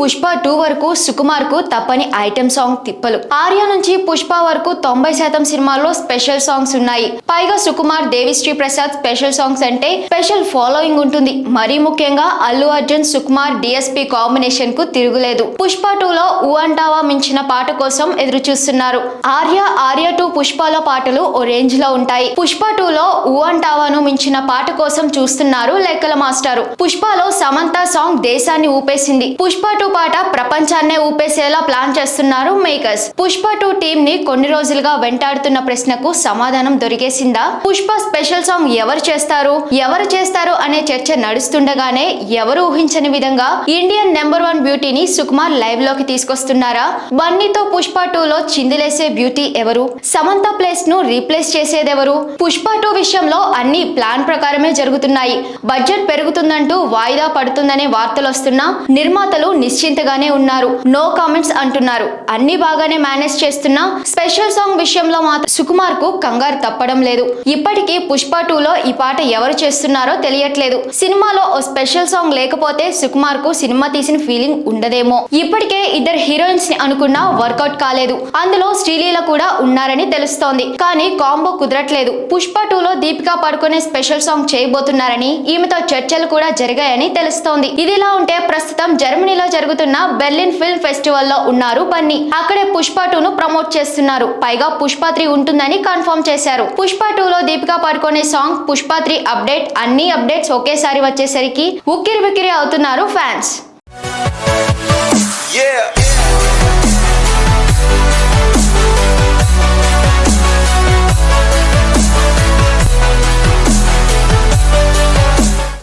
Pushpa two వరకు సుకుమార్కు తప్పని item song తిప్పలు. ఆర్య నుంచి పుష్ప వరకు తొంభై శాతం సినిమాల్లో స్పెషల్ సాంగ్స్ ఉన్నాయి. పైగా సుకుమార్ దేవిశ్రీ ప్రసాద్ స్పెషల్ సాంగ్స్ అంటే స్పెషల్ ఫాలోయింగ్ ఉంటుంది. మరీ ముఖ్యంగా అల్లు అర్జున్ సుకుమార్ డిఎస్పి కాంబినేషన్కు తిరుగులేదు. పుష్ప టూ లో ఊ అంటావా మించిన పాట కోసం ఎదురు చూస్తున్నారు ఆర్య ఆర్య టూ పుష్పలో పాటలు ఓ రేంజ్లో ఉంటాయి. పుష్ప టూ లో ఊ అంటావాను మించిన పాట కోసం చూస్తున్నారు లెక్కల మాస్టారు. పుష్పలో సమంత సాంగ్ దేశాన్ని ఊపేసి పుష్ప టు పాట ప్రపంచ ప్రపంచాన్నే ఊపేసేలా ప్లాన్ చేస్తున్నారు మేకర్స్. పుష్ప టూ టీమ్ని కొన్ని రోజులుగా వెంటాడుతున్న ప్రశ్నకు సమాధానం దొరికేసిందా? పుష్ప స్పెషల్ సాంగ్ ఎవరు చేస్తారు? ఎవరు చేస్తారు అనే చర్చ నడుస్తుండగానే ఎవరు ఊహించని విధంగా ఇండియన్ నెంబర్ వన్ బ్యూటీని సుకుమార్ లైవ్లోకి తీసుకొస్తున్నారా? బన్నీతో పుష్ప టూ లో చిందులేసే బ్యూటీ ఎవరు? సమంత ప్లేస్ను రీప్లేస్ చేసేదెవరు? పుష్ప టూ విషయంలో అన్ని ప్లాన్ ప్రకారమే జరుగుతున్నాయి. బడ్జెట్ పెరుగుతుందంటూ వాయిదా పడుతుందనే వార్తలు వస్తున్నా నిర్మాతలు నిశ్చింతగానే ఉన్నారు. నో కామెంట్స్ అంటున్నారు. అన్ని బాగానే మేనేజ్ చేస్తున్న స్పెషల్ సాంగ్ విషయంలో మాత్రం సుకుమార్కు కంగారు తప్పడం లేదు. ఇప్పటికీ పుష్ప టూలో ఈ పాట ఎవరు చేస్తున్నారో తెలియట్లేదు. సినిమాలో ఓ స్పెషల్ సాంగ్ లేకపోతే సుకుమార్కు సినిమా తీసిన ఫీలింగ్ ఉండదేమో. ఇప్పటికే ఇద్దరు హీరోయిన్స్ని అనుకున్నా వర్కౌట్ కాలేదు. అందులో శ్రీలీల కూడా ఉన్నారని తెలుస్తోంది. కానీ కాంబో కుదరట్లేదు. పుష్ప టూలో దీపికా పడుకునే స్పెషల్ సాంగ్ చేయబోతున్నారని ఈమెతో చర్చలు కూడా జరిగాయని తెలుస్తోంది. ఇదిలా ఉంటే ప్రస్తుతం జర్మ జరుగుతున్న బెర్లిన్ ఫిల్మ్ ఫెస్టివల్లో ఉన్నారు బన్నీ. అక్కడే పుష్ప టూను ప్రమోట్ చేస్తున్నారు. పైగా పుష్ప త్రీ ఉంటుందని కన్ఫర్మ్ చేశారు. పుష్ప టూ లో Deepika Padukone song Pushpa three update అన్ని అప్డేట్స్ ఒకేసారి వచ్చేసరికి ఉక్కిరి బిక్కిరి అవుతున్నారు ఫ్యాన్స్.